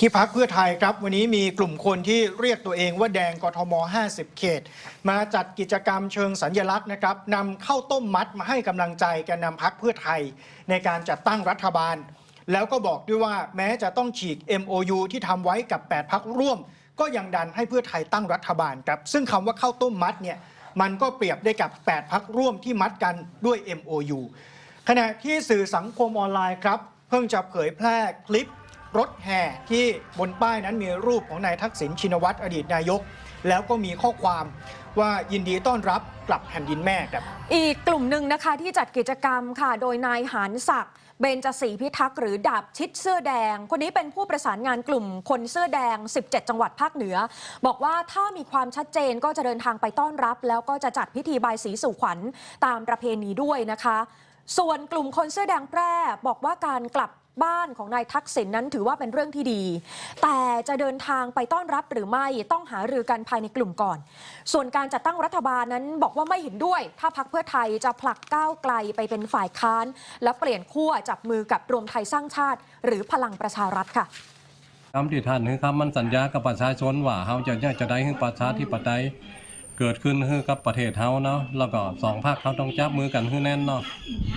ที่พักเพื่อไทยครับวันนี้มีกลุ่มคนที่เรียกตัวเองว่าแดงกทม 50 เขต มาจัดกิจกรรมเชิงสัญญลักษณ์นะครับนำข้าวต้มมัดมาให้กำลังใจแกนนำพักเพื่อไทย ในการจัดตั้งรัฐบาล แล้วก็บอกด้วยว่าแม้จะต้องฉีก MOU ที่ทำไว้กับ 8 พักร่วม ก็ยังดันให้เพื่อไทยตั้งรัฐบาลครับ ซึ่งคำว่าข้าวต้มมัดเนี่ยมันก็เปรียบได้กับ 8 พักร่วมที่มัดกันด้วย MOU ขณะที่สื่อสังคมออนไลน์ครับเพิ่งจะเผยแพร่คลิป รถแห่ที่บนป้ายนั้นมีรูปของนายทักษิณชินวัตรอดีตนายก แล้วก็มีข้อความว่ายินดีต้อนรับกลับแผ่นดินแม่ครับ อีกกลุ่มหนึ่งนะคะที่จัดกิจกรรมค่ะ โดยนายหานศักดิ์เบญจศรีพิทักษ์หรือดาบชิดเสื้อแดง คนนี้เป็นผู้ประสานงานกลุ่มคนเสื้อแดง 17 จังหวัดภาคเหนือ บอกว่าถ้ามีความชัดเจนก็จะเดินทางไปต้อนรับ แล้วก็จะจัดพิธีบายสีสู่ขวัญตามประเพณีด้วยนะคะส่วนกลุ่มคนเสื้อแดงแพร่บอกว่าการกลับ บ้านของนายทักษิณนั้นถือว่าเป็นเรื่องที่ดี แต่จะเดินทางไปต้อนรับหรือไม่ต้องหารือกันภายในกลุ่มก่อน ส่วนการจัดตั้งรัฐบาลนั้นบอกว่าไม่เห็นด้วย ถ้าพักเพื่อไทยจะผลักก้าวไกลไปเป็นฝ่ายค้าน และเปลี่ยนขั้วจับมือกับรวมไทยสร้างชาติ หรือพลังประชารัฐค่ะคำที่ท่านคือคำมันสัญญากับประชาชนว่าเฮาจะจะได้ให้ประชาธิปไตย เกิดขึ้นให้กับประเทศเฮาเนาะแล้วก็สองภาคเขาต้องจับมือกันให้แน่นเนาะ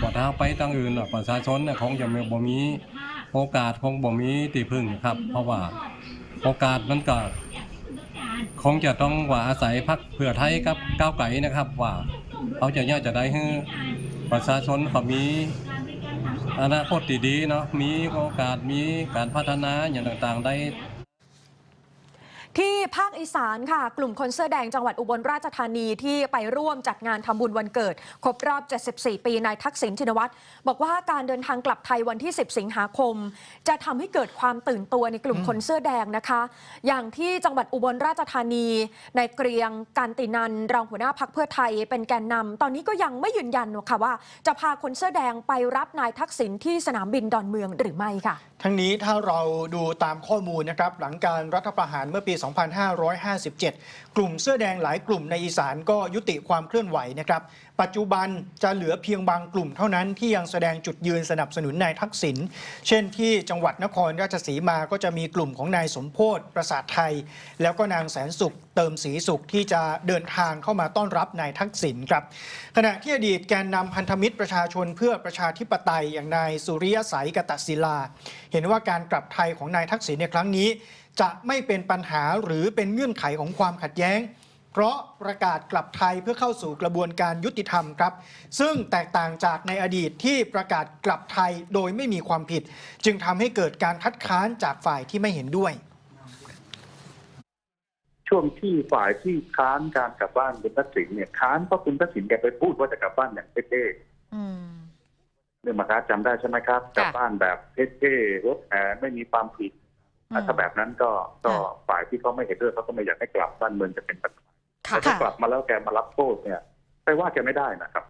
บ่ถ้าไปตั้งอื่นนาะประชาชนเนี่ยคงจะไม่บ่มีโอกาสคงบ่มีที่พึ่งครับ เพราะว่าโอกาสมันก็คงจะต้องว่าอาศัยพรรคเพื่อไทยกับก้าวไกลนะครับ ว่าเขาจะเนี่ยจะได้ให้ประชาชนเขามีอนาคตที่ดีเนาะมีโอกาสมีการพัฒนาอย่างต่างๆได้ ที่ภาคอีสานค่ะ กลุ่มคนเสื้อแดงจังหวัดอุบลราชธานีที่ไปร่วมจัดงานทำบุญวันเกิด ครบรอบ 74 ปีนายทักษิณชินวัตรบอกว่าการเดินทางกลับไทยวันที่ 10 สิงหาคม จะทำให้เกิดความตื่นตัวในกลุ่มคนเสื้อแดงนะคะ อย่างที่จังหวัดอุบลราชธานีนายเกรียงการตินันรองหัวหน้าพักเพื่อไทยเป็นแกนนำตอนนี้ก็ยังไม่ยืนยันค่ะว่า จะพาคนเสื้อแดงไปรับนายทักษิณที่สนามบินดอนเมืองหรือไม่ค่ะทั้งนี้ถ้าเราดูตามข้อมูลนะครับหลังการรัฐประหารเมื่อปี 2557 กลุ่มเสื้อแดงหลายกลุ่มในอีสานก็ยุติความเคลื่อนไหวนะครับ ปัจจุบันจะเหลือเพียงบางกลุ่มเท่านั้นที่ยังแสดงจุดยืนสนับสนุนนายทักษิณ เช่นที่จังหวัดนครราชสีมาก็จะมีกลุ่มของนายสมโพธประสาทไทย แล้วก็นางแสนสุขเติมศรีสุขที่จะเดินทางเข้ามาต้อนรับนายทักษิณครับ ขณะที่อดีตแกนนำพันธมิตรประชาชนเพื่อประชาธิปไตยอย่างนายสุริยสัยกตศิลาเห็นว่าการกลับไทยของนายทักษิณในครั้งนี้ จะไม่เป็นปัญหาหรือเป็นเงื่อนไขของความขัดแย้ง เพราะประกาศกลับไทยเพื่อเข้าสู่กระบวนการยุติธรรมครับ ซึ่งแตกต่างจากในอดีตที่ประกาศกลับไทยโดยไม่มีความผิด จึงทำให้เกิดการคัดค้านจากฝ่ายที่ไม่เห็นด้วยช่วงที่ฝ่ายที่ค้านการกลับบ้านคุณทักษิณเนี่ยค้านเพราะคุณทักษิณแกไปพูดว่าจะกลับบ้านอย่างเท่ เรื่องมาครับจำได้ใช่ไหมครับกลับบ้านแบบเท่ๆรถแห่ไม่มีความผิดอะถ้าแบบนั้นก็ก็ฝ่ายที่เขาไม่เห็นด้วยเขาก็ไม่อยากให้กลับบ้านเมืองจะเป็นปัญหาค่ะแต่ถ้ากลับมาแล้วแกมารับโทษเนี่ยไปว่าแกไม่ได้นะครับ